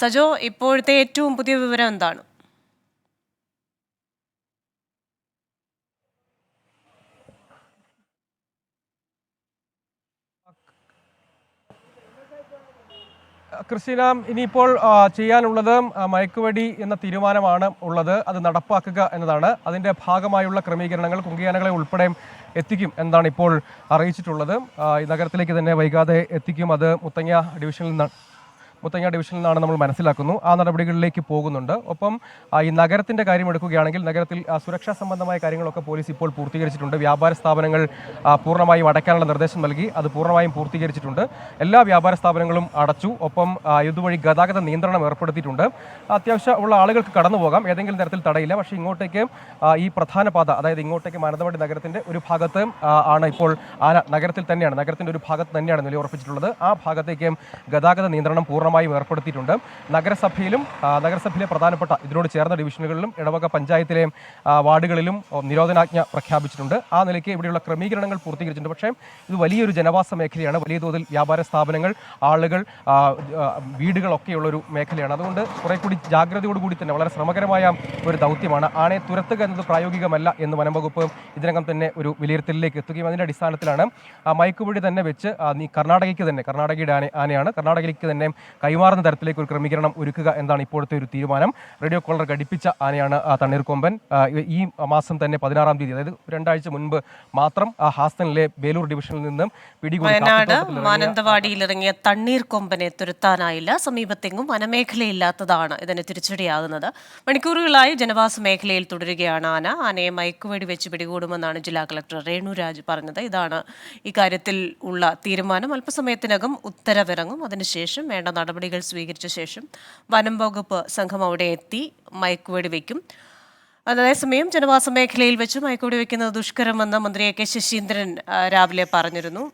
സജോ ഇപ്പോഴത്തെ ഏറ്റവും പുതിയ വിവരം എന്താണ്? ക്രിസ്റ്റീന ഇനിയിപ്പോൾ ചെയ്യാനുള്ളത് മയക്കുവടി എന്ന തീരുമാനമാണ് ഉള്ളത്. അത് നടപ്പാക്കുക എന്നതാണ്. അതിന്റെ ഭാഗമായുള്ള ക്രമീകരണങ്ങൾ കുങ്കിയാനകളെ ഉൾപ്പെടെ എത്തിക്കും എന്നാണ് ഇപ്പോൾ അറിയിച്ചിട്ടുള്ളത്. നഗരത്തിലേക്ക് തന്നെ വൈകാതെ എത്തിക്കും. അത് മുത്തങ്ങ ഡിവിഷനിൽ നിന്ന് മുത്തങ്ങ ഡിവിഷനിൽ നിന്നാണ് നമ്മൾ മനസ്സിലാക്കുന്നു. ആ നടപടികളിലേക്ക് പോകുന്നുണ്ട്. ഒപ്പം ഈ നഗരത്തിന്റെ കാര്യം എടുക്കുകയാണെങ്കിൽ നഗരത്തിൽ സുരക്ഷാ സംബന്ധമായ കാര്യങ്ങളൊക്കെ പോലീസ് ഇപ്പോൾ പൂർത്തീകരിച്ചിട്ടുണ്ട്. വ്യാപാര സ്ഥാപനങ്ങൾ പൂർണമായും അടയ്ക്കാനുള്ള നിർദ്ദേശം നൽകി. അത് പൂർണമായും പൂർത്തീകരിച്ചിട്ടുണ്ട്. എല്ലാ വ്യാപാര സ്ഥാപനങ്ങളും അടച്ചു. ഒപ്പം ഇതുവഴി ഗതാഗത നിയന്ത്രണം ഏർപ്പെടുത്തിയിട്ടുണ്ട്. അത്യാവശ്യം ഉള്ള ആളുകൾക്ക് കടന്നു പോകാം. ഏതെങ്കിലും തരത്തിൽ തടയില്ല. പക്ഷേ ഇങ്ങോട്ടേക്ക് ഈ പ്രധാന പാത അതായത് ഇങ്ങോട്ടേക്ക് മാനന്തവാടി നഗരത്തിന്റെ ഒരു ഭാഗത്ത് ആണ് ഇപ്പോൾ ആ നഗരത്തിൽ തന്നെയാണ്. നഗരത്തിന്റെ ഒരു ഭാഗത്ത് തന്നെയാണ് നിലയുറപ്പിച്ചിട്ടുള്ളത്. ആ ഭാഗത്തേക്കും ഗതാഗത നിയന്ത്രണം പൂർണമായും ഏർപ്പെടുത്തിയിട്ടുണ്ട്. നഗരസഭയിലും നഗരസഭയിലെ പ്രധാനപ്പെട്ട ഇതിനോട് ചേർന്ന ഡിവിഷനുകളിലും ഇടവക പഞ്ചായത്തിലെ വാർഡുകളിലും നിരോധനാജ്ഞ പ്രഖ്യാപിച്ചിട്ടുണ്ട്. ആ നിലയ്ക്ക് ഇവിടെയുള്ള ക്രമീകരണങ്ങൾ പൂർത്തീകരിച്ചിട്ടുണ്ട്. പക്ഷേ ഇത് വലിയൊരു ജനവാസ മേഖലയാണ്. വലിയ തോതിൽ വ്യാപാര സ്ഥാപനങ്ങൾ ആളുകൾ വീടുകളൊക്കെയുള്ള ഒരു മേഖലയാണ്. അതുകൊണ്ട് കുറെ കൂടി ജാഗ്രതയോടുകൂടി തന്നെ വളരെ ശ്രമകരമായ ഒരു ദൗത്യമാണ്. ആണെ തുരത്തുക എന്നത് പ്രായോഗികമല്ല എന്ന് വനംവകുപ്പ് ഇതിനകം തന്നെ ഒരു വിലയിരുത്തലിലേക്ക് എത്തുകയും അതിന്റെ അടിസ്ഥാനത്തിലാണ് മയക്കുപൊടി തന്നെ വെച്ച് കർണാടകയ്ക്ക് തന്നെ കർണാടകയുടെ ആന ആനയാണ്. കർണാടകയ്ക്ക് തന്നെ കൈമാറുന്ന തരത്തിലേക്ക് ഒരു ക്രമീകരണം ഒരുക്കുക എന്നാണ് ഇപ്പോഴത്തെ ഒരു തീരുമാനം. റേഡിയോ കോളർ ഘടിപ്പിച്ച ആനയാണ് തണ്ണീർക്കൊമ്പൻ ഈ മാസം തന്നെ പതിനാറാം തീയതി അതായത് രണ്ടാഴ്ച മുൻപ് മാത്രം ആ ഹാസ്തനിലെ ബേലൂർ ഡിവിഷനിൽ നിന്നും പിടികൂടി വയനാട് കാപ്പിത്തോട്ടത്തിൽ ഇറങ്ങിയ തണ്ണീർക്കൊമ്പനെ തണ്ണീർ കൊമ്പനെ തുരത്താനായില്ല. സമീപത്തെങ്ങും വനമേഖലയില്ലാത്തതാണ് ഇതിന് തിരിച്ചടിയാകുന്നത്. മണിക്കൂറുകളായി ജനവാസ മേഖലയിൽ തുടരുകയാണ് ആന. ആനയെ മയക്കുവെടി വെച്ച് പിടികൂടുമെന്നാണ് ജില്ലാ കളക്ടർ രേണുരാജ് പറഞ്ഞത്. ഇതാണ് ഇക്കാര്യത്തിൽ ഉള്ള തീരുമാനം. അല്പസമയത്തിനകം ഉത്തരവിറങ്ങും. അതിനുശേഷം വേണ്ട നടപടികൾ സ്വീകരിച്ച ശേഷം വനം വകുപ്പ് സംഘം അവിടെ എത്തി മയക്കുവെടി വയ്ക്കും അതേസമയം ജനവാസ മേഖലയിൽ വെച്ച് മയക്കുവെടി വയ്ക്കുന്നത് ദുഷ്കരമെന്ന് മന്ത്രി എ കെ ശശീന്ദ്രൻ രാവിലെ പറഞ്ഞിരുന്നു.